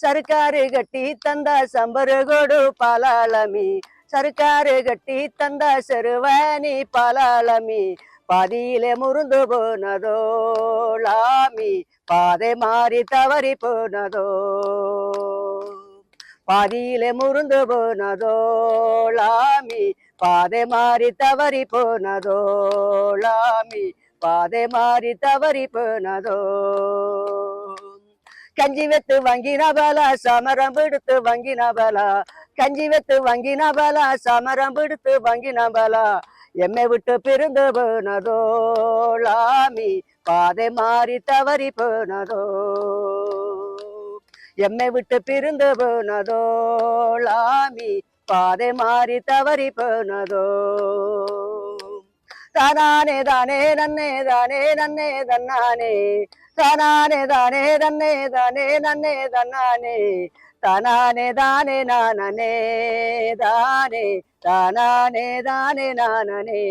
ಸರ್ಕಾರಿ ಗಟ್ಟಿ ತಂದ ಸಂಬರಗೋಡು ಪಾಲಾಳಮಿ ಸರ್ಕಾರಿ ಗಟ್ಟಿ ತಂದ ಸರ್ವಾನಿ ಪಾಲಾಳಮಿ பாதியிலே முருந்து போனதோ லாமி. பாதை மாறி தவறி போனதோ. பாதியிலே முருந்து போனதோ லாமி. பாதை மாறி தவறி போனதோ லாமி. பாதை மாறி தவறி போனதோ. கஞ்சி வெத்து வங்கினபலா சமரம் பிடித்து வங்கினபலா கஞ்சி வெத்து வங்கினபலா சமரம் பிடித்து வங்கினபலா எம்மை விட்டு பிரிந்து போனதோலாமி பாதை மாறி தவறி போனதோ எம்மை விட்டு பிரிந்து போனதோலாமி பாதை மாறி தவறி போனதோ தானானே தானே நன்னே தானே நன்னே தன்னானே. தானானே தானே தன்னே தானே நன்னே தன்னானே. தானானே தானே நானே தானே. தானானே தானே நானே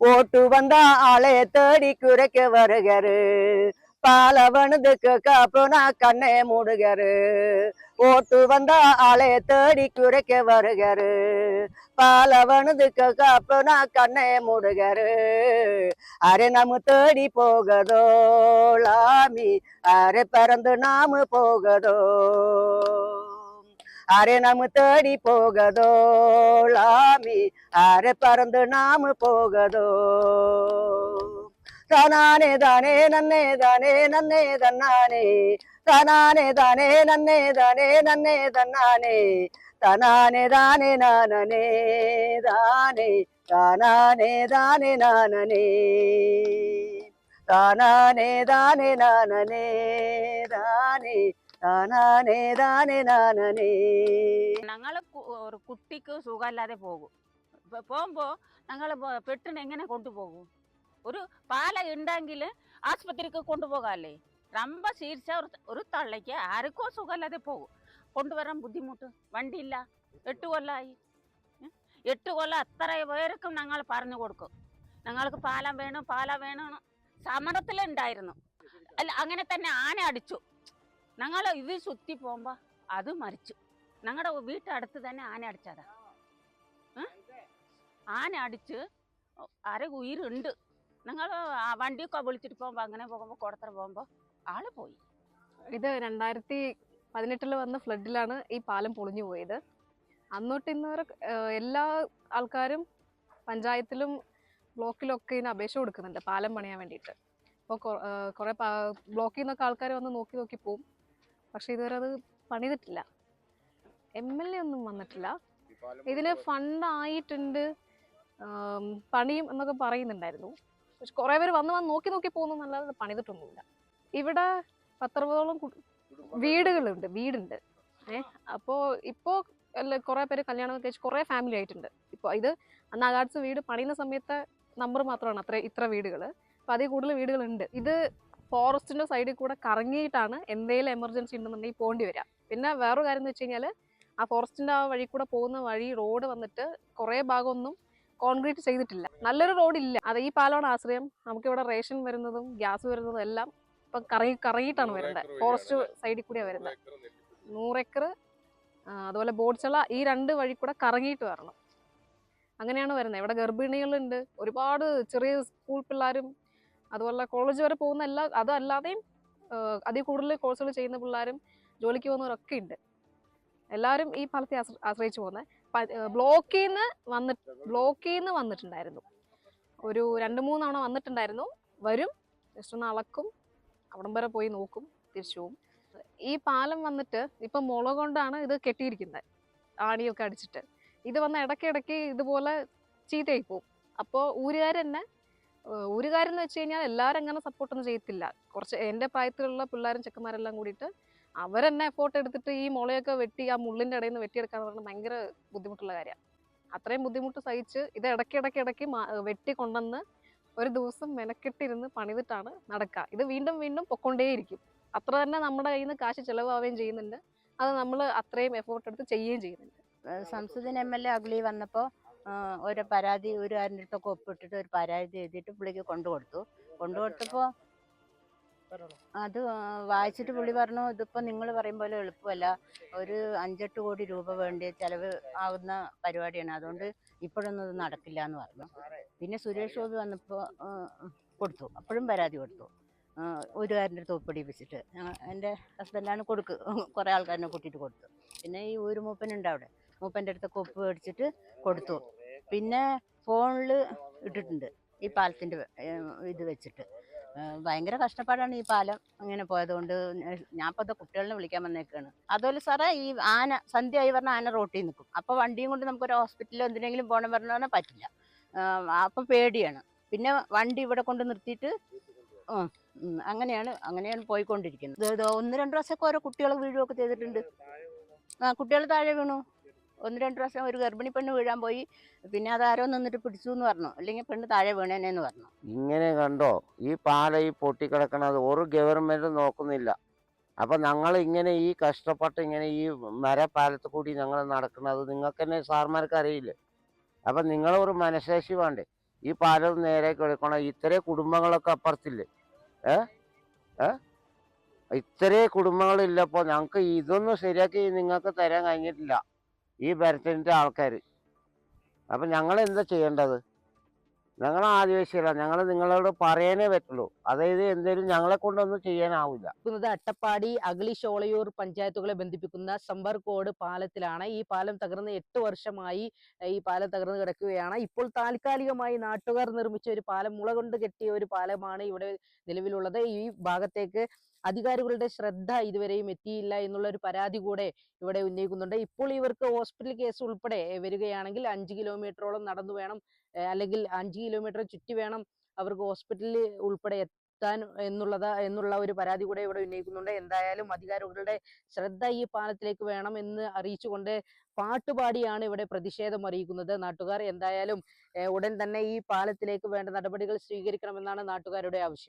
ஓட்டு வந்தா ஆளே தேடி குறைக்க வருகிறது பாலவனதுக்கு காப்புனா கண்ணே மூடுகரு. ஓட்டு வந்தா ஆளே தேடி குறைக்க வருகரு. பாலவனதுக்கு காப்புனா கண்ணே மூடுகரு. அரை நம்ம தேடி போகதோ லாமி. அரை பறந்து நாம போகதோ. அரை நம்ம தேடி போகதோ லாமி. அரை பறந்து நாம போகதோ. താനാനെ താനേ നന്നേ താനേ നന്നേ തന്നാനേ. താനാനെ താനേ നന്നേ താനേ നന്നേ തന്നാനേ. താനാനെ താനേ നാനനേ താനേ. താനാനെ താനേ നാനനേ. താനാനെ താനേ നാനനേ താനേ. താനാനേ താനേ നാനനേ. ഞങ്ങൾ ഒരു കുട്ടിക്ക് സുഖമില്ലാതെ പോകും. പോകുമ്പോൾ ഞങ്ങൾ പെട്ടിന് എങ്ങനെ കൊണ്ടുപോകും? ഒരു പാല ഉണ്ടെങ്കിൽ ആസ്പത്രിക്ക് കൊണ്ടുപോകാല്ലേ? ரொம்ப ചികിത്സ ഒരു തള്ളയ്ക്ക് ആർക്കോ സുഖമില്ലാതെ പോകും. കൊണ്ടുവരാൻ ബുദ്ധിമുട്ട്? വണ്ടിയില്ല? എട്ട് കൊല്ലമായി എട്ട് കൊല്ലം അത്ര പേർക്കും ഞങ്ങൾ പറഞ്ഞു കൊടുക്കും. ഞങ്ങൾക്ക് പാലം വേണം പാലം വേണം സമരത്തിലുണ്ടായിരുന്നു. അല്ല അങ്ങനെ തന്നെ ആന അടിച്ചു. ഞങ്ങൾ ഇത് ചുറ്റി പോകുമ്പോൾ അത് മരിച്ചു. ഞങ്ങളുടെ വീട്ടടുത്ത് തന്നെ ആന അടിച്ചതാ. ആന അടിച്ച് അര ഉയിരുണ്ട് ഞങ്ങൾ വണ്ടിയൊക്കെ വിളിച്ചിട്ട് പോകുമ്പോൾ അങ്ങനെ പോകുമ്പോൾ കുടത്തറ പോകുമ്പോൾ ആൾ പോയി. ഇത് രണ്ടായിരത്തി പതിനെട്ടിൽ വന്ന ഫ്ലഡിലാണ് ഈ പാലം പൊളിഞ്ഞു പോയത്. അന്നോട്ട് ഇന്ന് എല്ലാ ആൾക്കാരും പഞ്ചായത്തിലും ബ്ലോക്കിലൊക്കെ ഇതിന് അപേക്ഷ കൊടുക്കുന്നുണ്ട് പാലം പണിയാൻ വേണ്ടിയിട്ട്. അപ്പോൾ കുറേ ബ്ലോക്കിൽ നിന്നൊക്കെ ആൾക്കാർ വന്ന് നോക്കി നോക്കി പോവും. പക്ഷെ ഇതുവരെ അത് പണിതിട്ടില്ല. എം എൽ എ ഒന്നും വന്നിട്ടില്ല. ഇതിന് ഫണ്ടായിട്ടുണ്ട് പണിയും എന്നൊക്കെ പറയുന്നുണ്ടായിരുന്നു. പക്ഷെ കുറേ പേര് വന്ന് വന്ന് നോക്കി നോക്കി പോകുന്നു എന്നല്ലാതെ പണിതിട്ടൊന്നുമില്ല. ഇവിടെ പത്തറുപതോളം വീടുകളുണ്ട് വീടുണ്ട്. ഏഹ് അപ്പോൾ ഇപ്പോൾ അല്ല കുറേ പേര് കല്യാണം കഴിച്ച് കുറേ ഫാമിലി ആയിട്ടുണ്ട്. ഇപ്പോൾ ഇത് അന്ന് അകാഡ്സ് വീട് പണിയുന്ന സമയത്തെ നമ്പർ മാത്രമാണ് അത്ര ഇത്ര വീടുകൾ അപ്പോൾ അതിൽ കൂടുതൽ വീടുകളുണ്ട്. ഇത് ഫോറസ്റ്റിന്റെ സൈഡിൽ കൂടെ കറങ്ങിയിട്ടാണ് എന്തെങ്കിലും എമർജൻസി ഉണ്ടെന്നുണ്ടെങ്കിൽ പോകേണ്ടി വരിക. പിന്നെ വേറൊരു കാര്യം എന്ന് വെച്ച് കഴിഞ്ഞാൽ ആ ഫോറസ്റ്റിന്റെ ആ വഴി കൂടെ പോകുന്ന വഴി റോഡ് വന്നിട്ട് കുറേ ഭാഗമൊന്നും കോൺക്രീറ്റ് ചെയ്തിട്ടില്ല. നല്ലൊരു റോഡില്ല അത് ഈ പാലമാണ് ആശ്രയം. നമുക്കിവിടെ റേഷൻ വരുന്നതും ഗ്യാസ് വരുന്നതും എല്ലാം ഇപ്പം കറങ്ങി കറങ്ങിയിട്ടാണ് വരുന്നത്. ഫോറസ്റ്റ് സൈഡിൽ കൂടിയാണ് വരുന്നത് നൂറേക്കർ അതുപോലെ ബോട്ട്ചള ഈ രണ്ട് വഴി കൂടെ കറങ്ങിയിട്ട് വരണം. അങ്ങനെയാണ് വരുന്നത്. ഇവിടെ ഗർഭിണികളുണ്ട്. ഒരുപാട് ചെറിയ സ്കൂൾ പിള്ളേരും അതുപോലെ കോളേജ് വരെ പോകുന്ന എല്ലാ അതല്ലാതെയും അതിൽ കൂടുതൽ കോഴ്സുകൾ ചെയ്യുന്ന പിള്ളേരും ജോലിക്ക് പോകുന്നവരൊക്കെ ഉണ്ട്. എല്ലാവരും ഈ ഫലത്തെ ആശ്ര- ആശ്രയിച്ച് പോകുന്നത്. ബ്ലോക്കിൽ നിന്ന് വന്നിട്ട് ബ്ലോക്കിൽ നിന്ന് വന്നിട്ടുണ്ടായിരുന്നു. ഒരു രണ്ട് മൂന്ന് തവണ വന്നിട്ടുണ്ടായിരുന്നു. വരും ജസ്റ്റ് ഒന്ന് അളക്കും അവിടം വരെ പോയി നോക്കും തിരിച്ചു പോകും ഈ പാലം വന്നിട്ട് ഇപ്പം മുള കൊണ്ടാണ് ഇത് കെട്ടിയിരിക്കുന്നത് ആണിയൊക്കെ അടിച്ചിട്ട്. ഇത് വന്ന് ഇടയ്ക്കിടയ്ക്ക് ഇതുപോലെ ചീത്തയായി പോകും അപ്പോൾ ഊരുകാർ തന്നെ കാര്യം എന്ന് വെച്ച് കഴിഞ്ഞാൽ എല്ലാവരും അങ്ങനെ സപ്പോർട്ടൊന്നും ചെയ്യത്തില്ല. കുറച്ച് എന്റെ പ്രായത്തിലുള്ള പിള്ളേരും ചെക്കന്മാരെല്ലാം കൂടിയിട്ട് അവരെന്നെ എഫോർട്ട് എടുത്തിട്ട് ഈ മുളയൊക്കെ വെട്ടി ആ മുള്ളിന്റെ ഇടയിൽ നിന്ന് വെട്ടിയെടുക്കാന്ന് പറഞ്ഞാൽ ഭയങ്കര ബുദ്ധിമുട്ടുള്ള കാര്യമാണ് അത്രയും ബുദ്ധിമുട്ട് സഹിച്ച് ഇത് ഇടയ്ക്ക് ഇടയ്ക്ക് ഇടയ്ക്ക് വെട്ടി കൊണ്ടുവന്ന് ഒരു ദിവസം മെനക്കെട്ടിരുന്ന് പണിതിട്ടാണ് നടക്കുക ഇത് വീണ്ടും വീണ്ടും പൊക്കൊണ്ടേയിരിക്കും. അത്ര തന്നെ നമ്മുടെ കയ്യിൽ നിന്ന് കാശ് ചിലവാവുകയും ചെയ്യുന്നുണ്ട്. അത് നമ്മൾ അത്രയും എഫോർട്ട് എടുത്ത് ചെയ്യുകയും ചെയ്യുന്നുണ്ട്. സംസദിന് എം എൽ എ അഗ്ലി വന്നപ്പോൾ ഒരു പരാതി ഒരു അടുത്തൊക്കെ ഒപ്പിട്ടിട്ട് ഒരു പരാതി എഴുതിയിട്ട് പുള്ളിക്ക് കൊണ്ടു കൊടുത്തു. കൊണ്ടു കൊടുത്തപ്പോൾ അത് വായിച്ചിട്ട് പുള്ളി പറഞ്ഞു ഇതിപ്പോ നിങ്ങൾ പറയും പോലെ എളുപ്പമല്ല. ഒരു അഞ്ചെട്ട് കോടി രൂപ വേണ്ടി ചെലവ് ആകുന്ന പരിപാടിയാണ്. അതുകൊണ്ട് ഇപ്പോഴൊന്നും ഇത് നടക്കില്ല എന്ന് പറഞ്ഞു. പിന്നെ സുരേഷ് ഗോപി വന്നപ്പോൾ കൊടുത്തു. അപ്പോഴും പരാതി കൊടുത്തു. ഒരു കാരന്റെ അടുത്ത് ഒപ്പിടിപ്പിച്ചിട്ട്. ഞങ്ങ- എന്റെ ഹസ്ബൻഡാണ് കൊടുക്ക് കുറേ ആൾക്കാരനെ കൂട്ടിയിട്ട് കൊടുത്തു. പിന്നെ ഈ ഊരുമൂപ്പനുണ്ട് അവിടെ. മൂപ്പന്റെ അടുത്തൊക്കെ ഒപ്പ് മേടിച്ചിട്ട് കൊടുത്തു. പിന്നെ ഫോണിൽ ഇട്ടിട്ടുണ്ട്. ഈ പാലത്തിന്റെ ഇത് വെച്ചിട്ട്. ഭയങ്കര കഷ്ടപ്പാടാണ് ഈ പാലം അങ്ങനെ പോയതുകൊണ്ട്. ഞാൻ ഇപ്പോൾ അത് കുട്ടികളെ വിളിക്കാൻ വന്നേക്കാണ്. അതുപോലെ സാറേ ഈ ആന സന്ധ്യ ആയി പറഞ്ഞാൽ ആന റോട്ടിൽ നിൽക്കും. അപ്പോൾ വണ്ടിയും കൊണ്ട് നമുക്കൊരു ഹോസ്പിറ്റലിൽ എന്തിനെങ്കിലും പോകണം പറഞ്ഞു പറഞ്ഞാൽ പറ്റില്ല അപ്പോൾ പേടിയാണ്. പിന്നെ വണ്ടി ഇവിടെ കൊണ്ട് നിർത്തിയിട്ട് അങ്ങനെയാണ് അങ്ങനെയാണ് പോയിക്കൊണ്ടിരിക്കുന്നത്. ഒന്ന് രണ്ട് പ്രാവശ്യമൊക്കെ ഓരോ കുട്ടികൾ വീഴുകയൊക്കെ ചെയ്തിട്ടുണ്ട്. ആ കുട്ടികൾ താഴെ വീണു. ഒന്ന് രണ്ട് പ്രാവശ്യം ഒരു ഗർഭിണി പെണ്ണ് വീഴാൻ പോയി. പിന്നെ അതാരോ നിന്നിട്ട് പിടിച്ചു എന്ന് പറഞ്ഞു. അല്ലെങ്കിൽ പെണ്ണ് താഴെ വീണേനെന്ന് പറഞ്ഞു. ഇങ്ങനെ കണ്ടോ? ഈ പാല ഈ പൊട്ടിക്കിടക്കണത് ഒരു ഗവൺമെന്റ് നോക്കുന്നില്ല. അപ്പൊ ഞങ്ങൾ ഇങ്ങനെ ഈ കഷ്ടപ്പെട്ട് ഇങ്ങനെ ഈ മരപ്പാലത്ത് കൂടി ഞങ്ങൾ നടക്കുന്നത് നിങ്ങൾക്ക് തന്നെ സാർമാർക്ക് അറിയില്ലേ? അപ്പൊ നിങ്ങൾ ഒരു മനശേഷി വേണ്ടേ? ഈ പാലം നേരെ കിടക്കണം ഇത്രേ കുടുംബങ്ങളൊക്കെ അപ്പുറത്തില്ലേ? ഏ? ഏ? ഇത്രേ കുടുംബങ്ങളില്ലപ്പോ ഞങ്ങൾക്ക് ഇതൊന്നും ശരിയാക്കി നിങ്ങൾക്ക് തരാൻ കഴിഞ്ഞിട്ടില്ല. ഈ ബരത്തിന്റെ ആൾക്കാർ അപ്പം ഞങ്ങൾ എന്താ ചെയ്യേണ്ടത്? ഞങ്ങൾ ആദിവാസികളാണ് ഞങ്ങൾ നിങ്ങളോട് പറയാനേ പറ്റുള്ളൂ. അതായത് എന്തേലും ഞങ്ങളെ കൊണ്ടൊന്നും ചെയ്യാനാവില്ല അട്ടപ്പാടി അഗളി ഷോളയൂർ പഞ്ചായത്തുകളെ ബന്ധിപ്പിക്കുന്ന സമ്പർക്കോട് പാലത്തിലാണ് ഈ പാലം തകർന്ന് എട്ട് വർഷമായി ഈ പാലം തകർന്ന് കിടക്കുകയാണ്. ഇപ്പോൾ താൽക്കാലികമായി നാട്ടുകാർ നിർമ്മിച്ച ഒരു പാലം മുള കൊണ്ട് കെട്ടിയ ഒരു പാലമാണ് ഇവിടെ നിലവിലുള്ളത്. ഈ ഭാഗത്തേക്ക് അധികാരികളുടെ ശ്രദ്ധ ഇതുവരെയും എത്തിയില്ല എന്നുള്ള ഒരു പരാതി കൂടെ ഇവിടെ ഉന്നയിക്കുന്നുണ്ട്. ഇപ്പോൾ ഇവർക്ക് ഹോസ്പിറ്റൽ കേസ് ഉൾപ്പെടെ വരികയാണെങ്കിൽ അഞ്ച് കിലോമീറ്ററോളം നടന്നു വേണം അല്ലെങ്കിൽ അഞ്ച് കിലോമീറ്റർ ചുറ്റി വേണം അവർക്ക് ഹോസ്പിറ്റലിൽ ഉൾപ്പെടെ എത്താൻ എന്നുള്ളത് എന്നുള്ള ഒരു പരാതി കൂടെ ഇവിടെ ഉന്നയിക്കുന്നുണ്ട്. എന്തായാലും അധികാരികളുടെ ശ്രദ്ധ ഈ പാലത്തിലേക്ക് വേണം എന്ന് അറിയിച്ചുകൊണ്ട് പാട്ടുപാടിയാണ് ഇവിടെ പ്രതിഷേധം അറിയിക്കുന്നത്. നാട്ടുകാർ എന്തായാലും ഉടൻ തന്നെ ഈ പാലത്തിലേക്ക് വേണ്ട നടപടികൾ സ്വീകരിക്കണമെന്നാണ് നാട്ടുകാരുടെ ആവശ്യം.